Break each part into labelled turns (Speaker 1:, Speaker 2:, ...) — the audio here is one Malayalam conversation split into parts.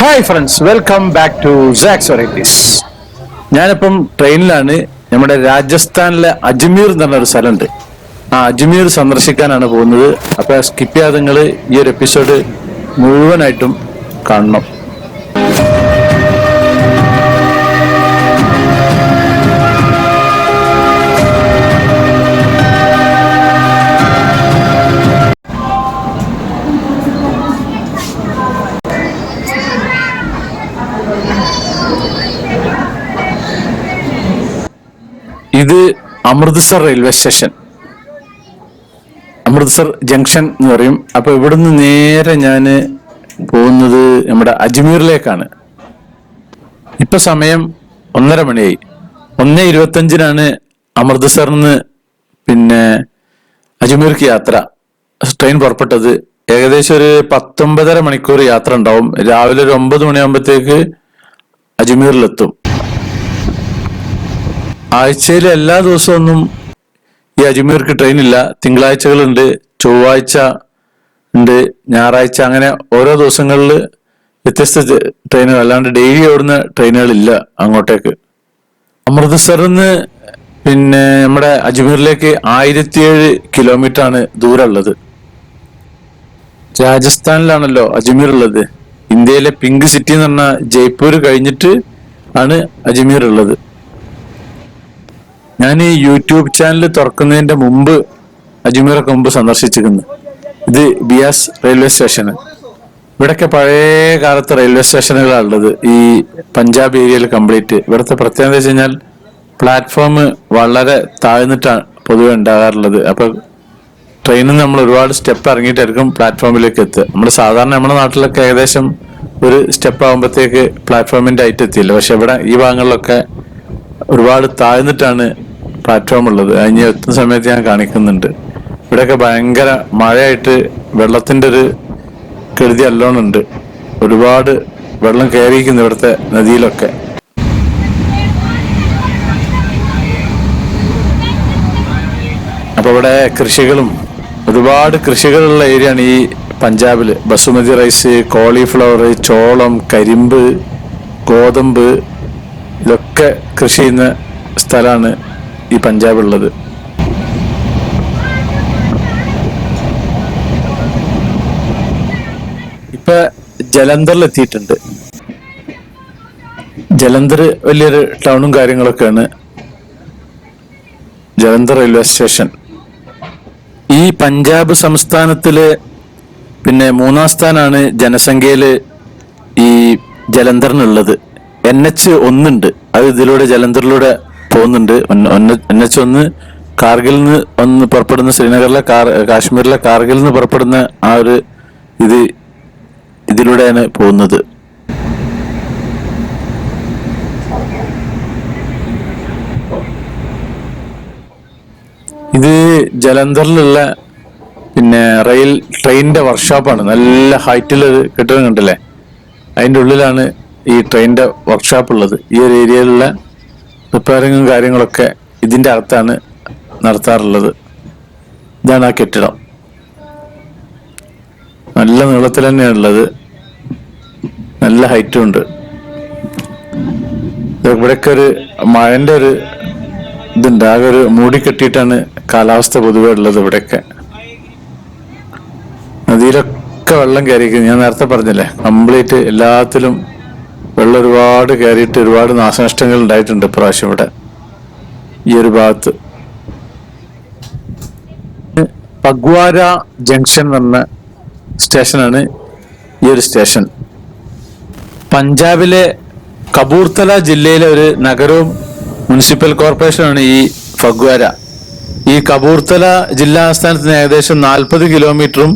Speaker 1: Hi friends welcome back to സാക്സ് varieties ഞാനിപ്പം ട്രെയിനിലാണ് നമ്മുടെ രാജസ്ഥാനിലെ അജ്മീർ എന്ന് പറഞ്ഞ ഒരു സ്ഥലമുണ്ട്. ആ അജ്മീർ സന്ദർശിക്കാനാണ് പോകുന്നത്. അപ്പൊ സ്കിപ്പ് ചെയ്യാതെ നിങ്ങൾ ഈ ഒരു എപ്പിസോഡ് മുഴുവനായിട്ടും കാണണം. ഇത് Amritsar railway station. Amritsar junction എന്ന് പറയും. അപ്പൊ ഇവിടുന്ന് നേരെ ഞാൻ പോകുന്നത് നമ്മുടെ അജ്മീറിലേക്കാണ്. ഇപ്പൊ സമയം ഒന്നര മണിയായി. ഒന്ന് ഇരുപത്തഞ്ചിനാണ് അമൃത്സറിൽ നിന്ന് പിന്നെ അജ്മീർക്ക് യാത്ര. ട്രെയിൻ പുറപ്പെട്ടത്. ഏകദേശം ഒരു പത്തൊമ്പതര മണിക്കൂർ യാത്ര ഉണ്ടാവും. രാവിലെ ഒരു ഒമ്പത് മണിയാകുമ്പോഴത്തേക്ക് അജ്മീറിലെത്തും. ആഴ്ചയിലെ എല്ലാ ദിവസമൊന്നും ഈ അജ്മീർക്ക് ട്രെയിൻ ഇല്ല. തിങ്കളാഴ്ചകളുണ്ട് ചൊവ്വാഴ്ച ഉണ്ട് ഞായറാഴ്ച അങ്ങനെ ഓരോ ദിവസങ്ങളിൽ വ്യത്യസ്ത ട്രെയിനുകൾ അല്ലാണ്ട് ഡെയിലി ഓടുന്ന ട്രെയിനുകളില്ല അങ്ങോട്ടേക്ക്. അമൃത്സറിൽ നിന്ന് പിന്നെ നമ്മുടെ അജ്മീറിലേക്ക് ആയിരത്തിയേഴ് കിലോമീറ്റർ ആണ് ദൂരമുള്ളത്. രാജസ്ഥാനിലാണല്ലോ അജ്മീർ ഉള്ളത് ഇന്ത്യയിലെ പിങ്ക് സിറ്റി എന്ന് പറഞ്ഞ ജയ്പൂർ കഴിഞ്ഞിട്ട് ആണ് അജ്മീർ ഉള്ളത് ഞാൻ ഈ യൂട്യൂബ് ചാനൽ തുറക്കുന്നതിന്റെ മുമ്പ് അജ്മീറൊക്കെ മുമ്പ് സന്ദർശിച്ചിരുന്നു ഇത് ബിയാസ് റെയിൽവേ സ്റ്റേഷന്. ഇവിടൊക്കെ പഴയ കാലത്ത് റെയിൽവേ സ്റ്റേഷനുകളാണ് ഉള്ളത്. ഈ പഞ്ചാബ് ഏരിയയിൽ കംപ്ലീറ്റ്. ഇവിടുത്തെ പ്രത്യേകത വെച്ച് കഴിഞ്ഞാൽ പ്ലാറ്റ്ഫോം വളരെ താഴ്ന്നിട്ടാണ് പൊതുവെ ഉണ്ടാകാറുള്ളത്. അപ്പൊ ട്രെയിനിൽ നമ്മൾ ഒരുപാട് സ്റ്റെപ്പ് ഇറങ്ങിയിട്ടായിരിക്കും പ്ലാറ്റ്ഫോമിലേക്ക് എത്തുക. നമ്മൾ സാധാരണ നമ്മുടെ നാട്ടിലൊക്കെ ഏകദേശം ഒരു സ്റ്റെപ്പ് ആകുമ്പോഴത്തേക്ക് പ്ലാറ്റ്ഫോമിന്റെ ഹൈറ്റ് എത്തിയില്ല. പക്ഷെ ഇവിടെ ഈ ഭാഗങ്ങളിലൊക്കെ ഒരുപാട് താഴ്ന്നിട്ടാണ് പ്ലാറ്റ്ഫോം ഉള്ളത് അതിന് എത്തുന്ന സമയത്ത് ഞാൻ കാണിക്കുന്നുണ്ട്. ഇവിടെയൊക്കെ ഭയങ്കര മഴയായിട്ട് വെള്ളത്തിന്റെ ഒരു കെടുതി അല്ലോണുണ്ട് ഒരുപാട് വെള്ളം കയറിയിരിക്കുന്നു ഇവിടുത്തെ നദിയിലൊക്കെ. അപ്പോൾ ഇവിടെ കൃഷികളും ഒരുപാട് കൃഷികളുള്ള ഏരിയയാണ് ഈ പഞ്ചാബിൽ. ബസുമതി റൈസ് കോളിഫ്ലവർ ചോളം കരിമ്പ് ഗോതമ്പ് ഇതൊക്കെ കൃഷി ചെയ്യുന്ന സ്ഥലമാണ്. ഈ പഞ്ചാബുള്ളത്. ഇപ്പൊ ജലന്ധറിൽ എത്തിയിട്ടുണ്ട് ജലന്ധർ വലിയൊരു ടൗണും കാര്യങ്ങളൊക്കെയാണ്. Jalandhar railway station. ഈ പഞ്ചാബ് സംസ്ഥാനത്തിൽ പിന്നെ മൂന്നാം സ്ഥാനാണ് ജനസംഖ്യയിൽ ഈ ജലന്ധറിനുള്ളത്. എൻ എച്ച് ഒന്നുണ്ട്. അത് ഇതിലൂടെ ജലന്ധറിലൂടെ പോകുന്നുണ്ട്. എൻ എച്ച് ഒന്ന് കാർഗിൽ നിന്ന് ഒന്ന് പുറപ്പെടുന്ന ശ്രീനഗറിലെ കാശ്മീരിലെ കാർഗിൽ നിന്ന് പുറപ്പെടുന്ന ആ ഒരു ഇത് ഇതിലൂടെയാണ് പോകുന്നത്. ഇത് ജലന്ധറിലുള്ള പിന്നെ റെയിൽ ട്രെയിനിന്റെ വർക്ക്ഷോപ്പാണ്. നല്ല ഹൈറ്റിലൊരു കെട്ടിടം കണ്ടില്ലേ? അതിന്റെ ഉള്ളിലാണ് ഈ ട്രെയിനിന്റെ വർക്ക്ഷോപ്പ് ഉള്ളത്. ഈ ഒരു ഏരിയയിലുള്ള റിപ്പയറിങ്ങും കാര്യങ്ങളൊക്കെ ഇതിന്റെ അകത്താണ് നടത്താറുള്ളത്. ഇതാണ് ആ കെട്ടിടം. നല്ല നീളത്തിൽ തന്നെയാണുള്ളത്. നല്ല ഹൈറ്റും ഉണ്ട്. ഇവിടെയൊക്കെ ഒരു മഴന്റെ ഒരു ഇതുണ്ട്. ആകെ ഒരു മൂടി കെട്ടിയിട്ടാണ് കാലാവസ്ഥ പൊതുവെ ഉള്ളത് ഇവിടെയൊക്കെ. നദിയിലൊക്കെ വെള്ളം കയറിയിരിക്കുന്നു. ഞാൻ നേരത്തെ പറഞ്ഞില്ലേ കംപ്ലീറ്റ് എല്ലാത്തിലും വെള്ളം ഒരുപാട് കയറിയിട്ട് ഒരുപാട് നാശനഷ്ടങ്ങൾ ഉണ്ടായിട്ടുണ്ട് ഇപ്രാവശ്യം ഇവിടെ. ഈ ഒരു ഭാഗത്ത്. പഗ്വാര ജംഗ്ഷൻ എന്ന് സ്റ്റേഷനാണ് ഈ ഒരു സ്റ്റേഷൻ. പഞ്ചാബിലെ കപൂർത്തല ജില്ലയിലെ ഒരു നഗരവും മുനിസിപ്പൽ കോർപ്പറേഷനാണ് ഈ ഫഗ്വാര ഈ കപൂർത്തല ജില്ലാ ആസ്ഥാനത്ത് ഏകദേശം നാൽപ്പത് കിലോമീറ്ററും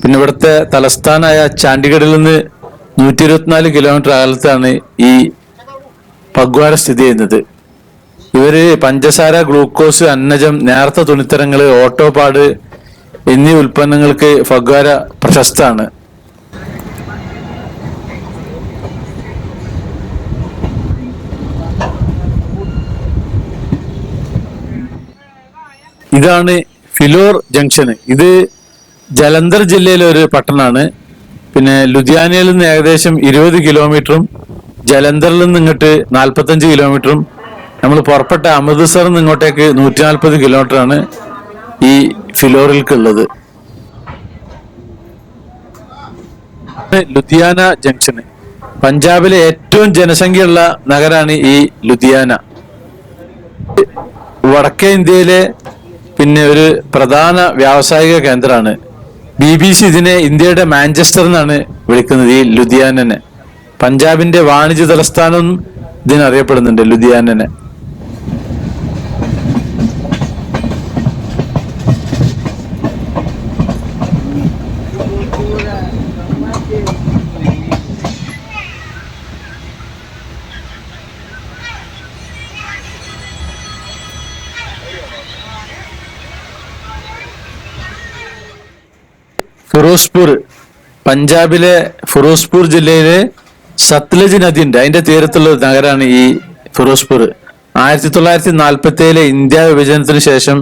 Speaker 1: പിന്നെ ഇവിടുത്തെ തലസ്ഥാനായ ചാണ്ടിഗഡിൽ നിന്ന് നൂറ്റി ഇരുപത്തിനാല് കിലോമീറ്റർ അകലത്താണ് ഈ പഗ്വാര സ്ഥിതി ചെയ്യുന്നത്. ഇവർ പഞ്ചസാര ഗ്ലൂക്കോസ് അന്നജം നേർത്ത തുണിത്തരങ്ങൾ ഓട്ടോപാട് എന്നീ ഉൽപ്പന്നങ്ങൾക്ക് ഫഗ്വാര പ്രശസ്തമാണ്. ഇതാണ് ഫിലോർ ജംഗ്ഷൻ ഇത് ജലന്ധർ ജില്ലയിലെ ഒരു പട്ടണമാണ്. പിന്നെ ലുധിയാനയിൽ നിന്ന് ഏകദേശം ഇരുപത് കിലോമീറ്ററും ജലന്ധറിൽ നിന്ന് ഇങ്ങോട്ട് നാൽപ്പത്തഞ്ച് കിലോമീറ്ററും നമ്മൾ പുറപ്പെട്ട അമൃത്സറിൽ നിന്ന് ഇങ്ങോട്ടേക്ക് നൂറ്റി നാൽപ്പത് കിലോമീറ്ററാണ് ഈ ഫിലോറിൽക്കുള്ളത് ലുധിയാന ജംഗ്ഷന്. പഞ്ചാബിലെ ഏറ്റവും ജനസംഖ്യയുള്ള നഗരാണ് ഈ ലുധിയാന. വടക്കേ ഇന്ത്യയിലെ പിന്നെ ഒരു പ്രധാന വ്യാവസായിക കേന്ദ്രമാണ്. ബി ബി സി ഇതിനെ ഇന്ത്യയുടെ മാഞ്ചസ്റ്റർ എന്നാണ് വിളിക്കുന്നത് ഈ ലുധിയാനനെ. പഞ്ചാബിന്റെ വാണിജ്യ തലസ്ഥാനം ഇതിനറിയപ്പെടുന്നുണ്ട് ലുധിയാനനെ. ഫിറോസ്പൂർ പഞ്ചാബിലെ ഫിറോസ്പൂർ ജില്ലയിലെ സത്ലജ് നദിന്റെ അതിന്റെ തീരത്തുള്ള ഒരു നഗരമാണ് ഈ ഫിറോസ്പൂർ. ആയിരത്തി തൊള്ളായിരത്തി നാൽപ്പത്തി ഏഴിലെ ഇന്ത്യ വിഭജനത്തിന് ശേഷം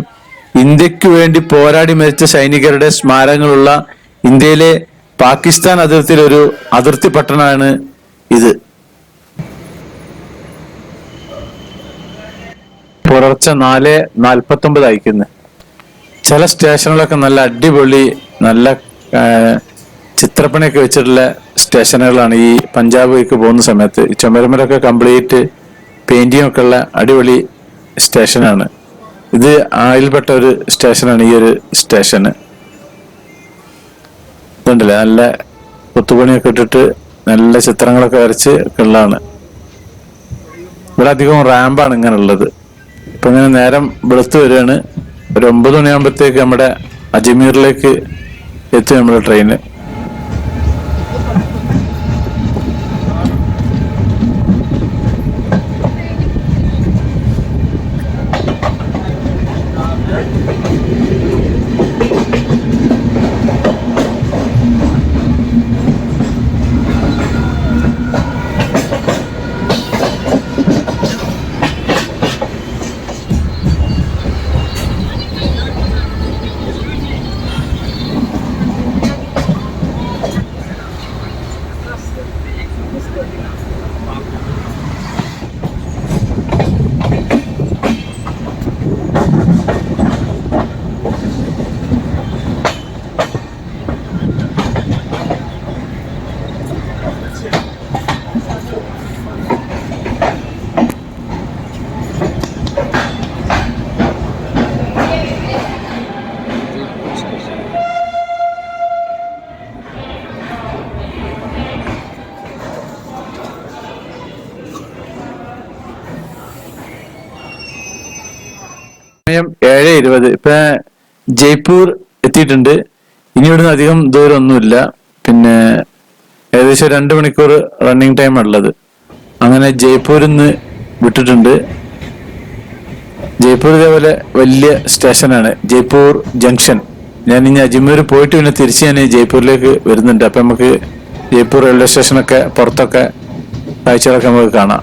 Speaker 1: ഇന്ത്യയ്ക്ക് വേണ്ടി പോരാടി മരിച്ച സൈനികരുടെ സ്മാരകങ്ങളുള്ള ഇന്ത്യയിലെ പാകിസ്ഥാൻ അതിർത്തിയിലെ ഒരു അതിർത്തി പട്ടണമാണ് ഇത്. പുലർച്ചെ നാല് നാൽപ്പത്തി ഒമ്പത് അയക്കുന്നത് ചില സ്റ്റേഷനുകളൊക്കെ നല്ല അടിപൊളി നല്ല ചിത്രപ്പണിയൊക്കെ വെച്ചിട്ടുള്ള സ്റ്റേഷനുകളാണ് ഈ പഞ്ചാബിലേക്ക് പോകുന്ന സമയത്ത്. ചുമരമരൊക്കെ കംപ്ലീറ്റ് പെയിന്റിംഗ് ഒക്കെ ഉള്ള അടിപൊളി സ്റ്റേഷനാണ്. ഇത് ആയിൽപ്പെട്ട ഒരു സ്റ്റേഷനാണ് ഈ ഒരു സ്റ്റേഷന്. ഇതുണ്ടല്ലേ? നല്ല കൊത്തുപണിയൊക്കെ ഇട്ടിട്ട് നല്ല ചിത്രങ്ങളൊക്കെ വരച്ച് ഉള്ളതാണ് ഇവിടെ അധികം റാമ്പാണ് ഇങ്ങനെ ഉള്ളത് ഇപ്പൊ ഇങ്ങനെ നേരം വെളുത്ത് വരികയാണ്. ഒരു ഒമ്പത് മണിയാകുമ്പോഴത്തേക്ക് നമ്മുടെ അജ്മീറിലേക്ക് എത്തും നമ്മുടെ ട്രെയിന് സമയം ഏഴ് ഇരുപത്. ഇപ്പൊ ജയ്പൂർ എത്തിയിട്ടുണ്ട്. ഇനി ഇവിടുന്ന് അധികം ദൂരം ഒന്നുമില്ല പിന്നെ ഏകദേശം രണ്ട് മണിക്കൂർ റണ്ണിങ് ടൈം ഉള്ളത്. അങ്ങനെ ജയ്പൂരിൽ നിന്ന് വിട്ടിട്ടുണ്ട്. ജയ്പൂർ ഇതേപോലെ വലിയ സ്റ്റേഷനാണ് ജയ്പൂർ ജംഗ്ഷൻ ഞാൻ ഇനി അജ്മീർ പോയിട്ട് പിന്നെ തിരിച്ച് ഞാൻ ജയ്പൂരിലേക്ക് വരുന്നുണ്ട്. അപ്പൊ നമുക്ക് ജയ്പൂർ റെയിൽവേ സ്റ്റേഷനൊക്കെ പുറത്തൊക്കെ കാഴ്ചകളൊക്കെ നമുക്ക് കാണാം.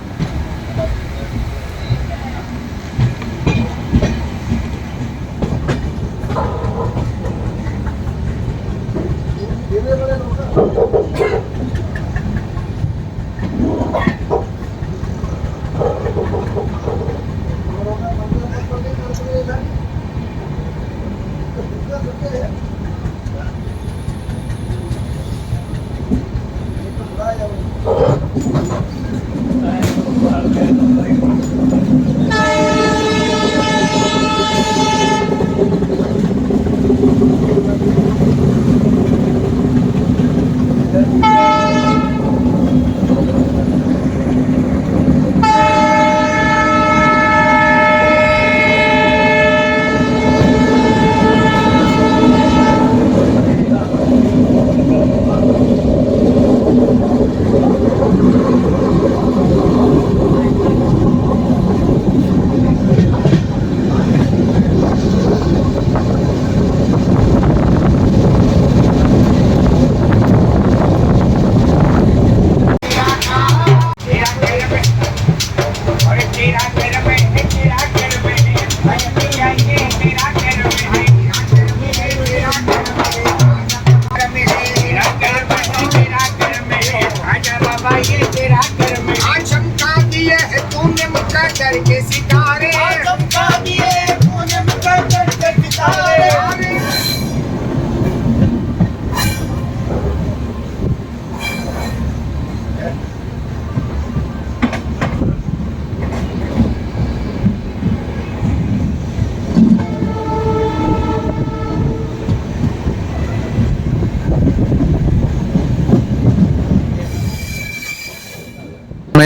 Speaker 2: I.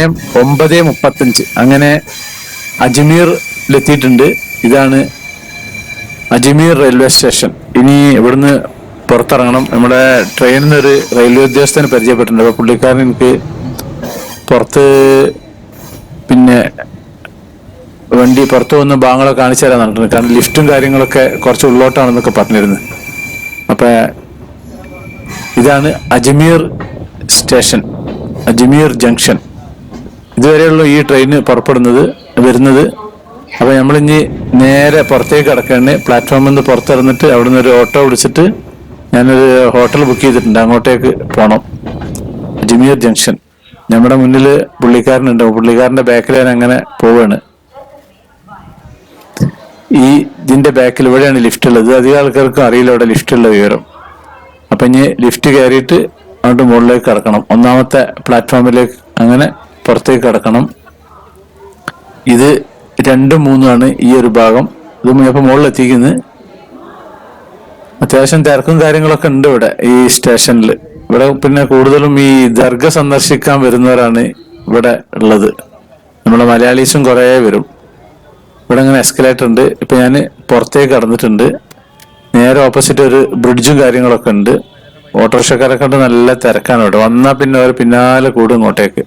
Speaker 1: സമയം ഒമ്പത് മുപ്പത്തഞ്ച്. അങ്ങനെ അജ്മീറിലെത്തിയിട്ടുണ്ട് ഇതാണ് അജ്മീർ റെയിൽവേ സ്റ്റേഷൻ. ഇനി ഇവിടുന്ന് പുറത്തിറങ്ങണം. നമ്മുടെ ട്രെയിനിൽ നിന്ന് ഒരു റെയിൽവേ ഉദ്യോഗസ്ഥനെ പരിചയപ്പെട്ടിട്ടുണ്ട്. അപ്പോൾ പുള്ളിക്കാരൻ എനിക്ക് പുറത്ത് പിന്നെ വണ്ടി പുറത്തു വന്ന് ഭാഗങ്ങളൊക്കെ കാണിച്ചു തരാൻ നടക്കുന്നത് കാരണം ലിഫ്റ്റും കാര്യങ്ങളൊക്കെ കുറച്ച് ഉള്ളോട്ടാണെന്നൊക്കെ പറഞ്ഞിരുന്നു. അപ്പൊ ഇതാണ് അജ്മീർ സ്റ്റേഷൻ. അജ്മീർ ജംഗ്ഷൻ. ഇതുവരെയുള്ള ഈ ട്രെയിന് പുറപ്പെടുന്നത് വരുന്നത്. അപ്പൊ നമ്മളിനി നേരെ പുറത്തേക്ക് കിടക്കണേ. പ്ലാറ്റ്ഫോമിൽ നിന്ന് പുറത്തിറന്നിട്ട് അവിടെ നിന്ന് ഒരു ഓട്ടോ വിളിച്ചിട്ട് ഞാനൊരു ഹോട്ടൽ ബുക്ക് ചെയ്തിട്ടുണ്ട്. അങ്ങോട്ടേക്ക് പോകണം ജിമിയർ ജംഗ്ഷൻ. നമ്മുടെ മുന്നിൽ പുള്ളിക്കാരനുണ്ട്. പുള്ളിക്കാരന്റെ ബാക്കിൽ ഞാൻ അങ്ങനെ പോവാണ്. ഈ ഇതിന്റെ ബാക്കിൽ ഇവിടെയാണ് ലിഫ്റ്റ് ഉള്ളത്. അധികം ആൾക്കാർക്കും അറിയില്ല ഇവിടെ ലിഫ്റ്റ് ഉള്ള വിവരം. അപ്പൊ ഇനി ലിഫ്റ്റ് കയറിയിട്ട് അങ്ങോട്ട് മുകളിലേക്ക് കിടക്കണം. ഒന്നാമത്തെ പ്ലാറ്റ്ഫോമിലേക്ക് അങ്ങനെ പുറത്തേക്ക് കടക്കണം. ഇത് രണ്ടും മൂന്നുമാണ് ഈ ഒരു ഭാഗം. ഇത് ഇപ്പൊ മുകളിൽ എത്തിക്കുന്നത് അത്യാവശ്യം തിരക്കും കാര്യങ്ങളൊക്കെ ഉണ്ട് ഇവിടെ ഈ സ്റ്റേഷനിൽ. ഇവിടെ പിന്നെ കൂടുതലും ഈ ദർഗ സന്ദർശിക്കാൻ വരുന്നവരാണ് ഇവിടെ ഉള്ളത്. നമ്മുടെ മലയാളീസും കുറേ വരും. ഇവിടെ ഇങ്ങനെ എസ്കലേറ്റർ ഉണ്ട്. ഇപ്പൊ ഞാൻ പുറത്തേക്ക് കടന്നിട്ടുണ്ട്. നേരെ ഓപ്പോസിറ്റ് ഒരു ബ്രിഡ്ജും കാര്യങ്ങളൊക്കെ ഉണ്ട്. ഓട്ടോറിക്ഷക്കാരൊക്കെ കണ്ട് നല്ല തിരക്കാണ് ഇവിടെ. വന്നാൽ പിന്നെ അവർ പിന്നാലെ കൂടും ഇങ്ങോട്ടേക്ക്.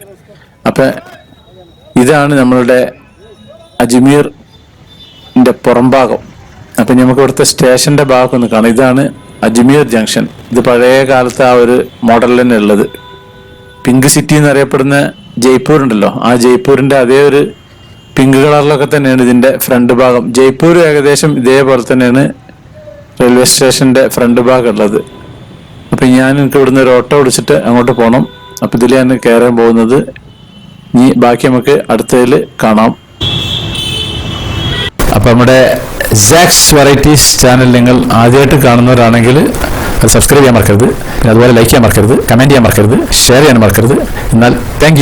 Speaker 1: അപ്പൊ ഇതാണ് നമ്മളുടെ അജ്മീറിന്റെ പുറംഭാഗം. അപ്പൊ നമുക്ക് ഇവിടുത്തെ സ്റ്റേഷന്റെ ഭാഗം ഒന്ന് കാണാം. ഇതാണ് അജ്മീർ ജംഗ്ഷൻ. ഇത് പഴയ കാലത്ത് ആ ഒരു മോഡൽ തന്നെ ഉള്ളത്. പിങ്ക് സിറ്റി എന്നറിയപ്പെടുന്ന ജയ്പൂർ ഉണ്ടല്ലോ ആ ജയ്പൂരിന്റെ അതേ ഒരു പിങ്ക് കളറിലൊക്കെ തന്നെയാണ് ഇതിന്റെ ഫ്രണ്ട് ഭാഗം. ജയ്പൂർ ഏകദേശം ഇതേപോലെ തന്നെയാണ് റെയിൽവേ സ്റ്റേഷന്റെ ഫ്രണ്ട് ഭാഗം ഉള്ളത്. അപ്പൊ ഞാൻ എനിക്ക് ഇവിടുന്ന് ഒരു ഓട്ടോ വിളിച്ചിട്ട് അങ്ങോട്ട് പോകണം അപ്പൊ ഇതിൽ ഞാൻ കയറാൻ പോകുന്നത് ഇനി ബാക്കി നമുക്ക് അടുത്തതിൽ കാണാം. അപ്പൊ നമ്മുടെ സാക്സ് വെറൈറ്റീസ് ചാനൽ നിങ്ങൾ ആദ്യമായിട്ട് കാണുന്നവരാണെങ്കിൽ സബ്സ്ക്രൈബ് ചെയ്യാൻ മറക്കരുത്. അതുപോലെ ലൈക്ക് ചെയ്യാൻ മറക്കരുത് കമന്റ് ചെയ്യാൻ മറക്കരുത് ഷെയർ ചെയ്യാൻ മറക്കരുത്. എന്നാൽ താങ്ക്